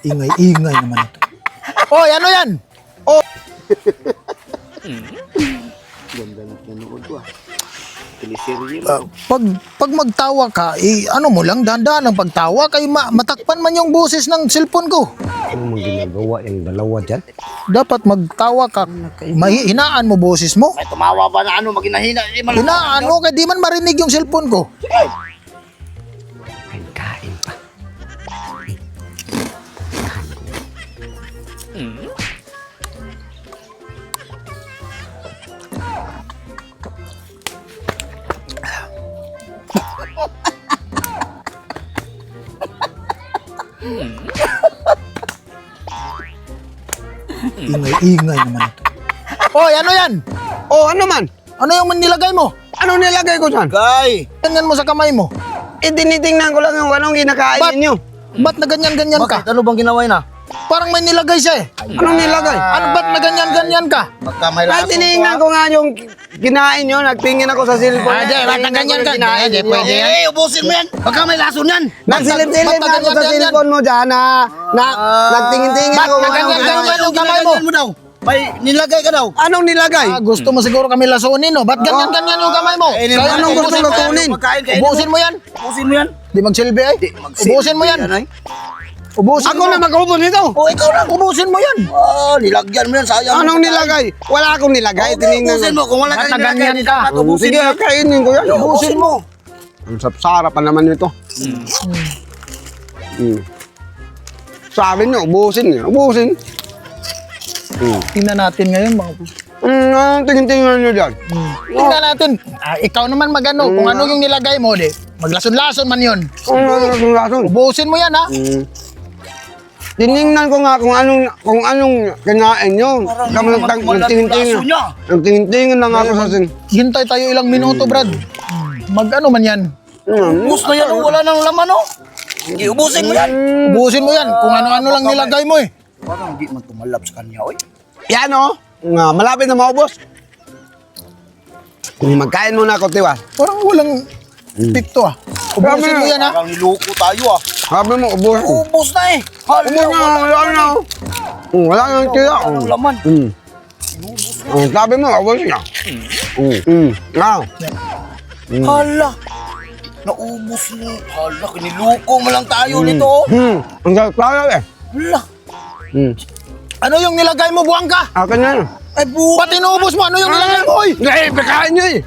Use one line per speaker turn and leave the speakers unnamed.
Ingay-ingay naman ito. Oy, ano yan?
Ganda na pinanood ko ah. Lang.
pag pag magtawa ka, eh, ano mo lang, dahan-dahan ang pagtawa kay ma- matakpan man yung boses ng cellphone ko.
Ano mong ginagawa yung dalawa dyan?
Dapat magtawa ka, mahihinaan mo boses mo.
Ay, tumawa ba na ano, maginahina. Eh,
Hinaan mo, kaya di man marinig yung cellphone ko.
Ay,
Ingay-ingay naman ito. Oy, ano yan?
Oh, ano man?
Ano yung nilagay mo?
Ano nilagay ko dyan?
Gay!
Ganyan mo sa kamay mo.
Eh, tinitingnan ko lang yung anong kinakain
Ba't?
ninyo.
Ba't na ganyan-ganyan ka?
Bakit? Ano bang ginawa na?
Parang may nilagay siya eh.
Anong nilagay?
Ano ba't na ganyan-ganyan ka?
Baka may
Ay, tinignan ko nga yung kinain nyo. Nagtingin ako sa cellphone.
Ah, di, ba't na ganyan ka?
Ninyo.
pwede.
Eh, ubusin mo yan. Baka may lason yan.
Nagsilip-silip
Ba't na
ako sa
ganyan-ganyan?
cellphone mo dyan na, na nagtingin-tingin
Ba't
ako.
na
kung anong
ganyan-ganyan yung kamay mo?
mo daw. May nilagay ka daw.
Anong nilagay?
Ah, gusto mo siguro kami lasunin, no? Ba't ganyan-ganyan yung kamay mo?
Eh,
Kaya
anong gusto
ubusin mo yan.
lutunin?
Pagkain kainin
Ubusin mo yan.
Ubusin mo yan.
Di magsilbi ay. Ubusin mo yan. Ubusin
Ako
mo.
na mag-upo nito.
Oh, ikaw na.
Ubusin mo yan.
Oh, nilagyan mo yan. Sayang.
Anong nilagay? Wala akong nilagay. Tinignan
Ubusin mo. Kung wala
Ba't
ka
na ganyan
nilagay,
ka?
dapat ubusin
Sige,
mo
kainin ko yan.
Ubusin mo.
Ang sapsara pa naman nito. Hmm. Sabi niyo, ubusin niyo. Ubusin. Hmm.
Tingnan natin ngayon mga
Hmm, ah, tingin-tingnan niyo dyan.
Tingnan natin. Ah, ikaw naman magano kung ano yung nilagay mo, di. Maglason-lason man yun.
Kung ano yung lason.
Ubusin mo yan, ha?
Hmm. Tinignan ko nga kung anong kung anong kinain nyo. Kami nagtang- nagtingin-tingin. Nagtingin-tingin lang ako sa sin.
Hintay tayo ilang minuto, Brad. Mag-ano man yan.
Hmm.
Ubus na yan. oh. Wala nang laman, oh. Hindi, ubusin mo yan.
Ubusin mo yan. Kung ano-ano lang nilagay mo, eh.
Parang hindi man tumalab sa kanya, oy.
Yan o. Nga, malapit na maubos. Hmm, Magkain muna ako, tiwa.
Parang walang pikto, ah. Ubusin mo yan, ha?
Parang niluko tayo, ah.
Sabi mo, ubos.
Ubus na eh. Hala,
Ubos na, wala na. Hmm, Wala na yung tira.
Wala nang laman.
Hmm. Hmm, Sabi mo, ubos na. Hmm. Hmm. Now.
Hala. Naubos na. Hala, kiniluko mo lang tayo nito, oh.
Hmm. Ang sarap tayo eh.
Hala.
Hmm.
Ano yung nilagay mo, buwang ka?
Akin na.
Ay, bu...
Pati inubos mo, ano yung nilagay mo, oy?
Hindi, pagkain nyo eh.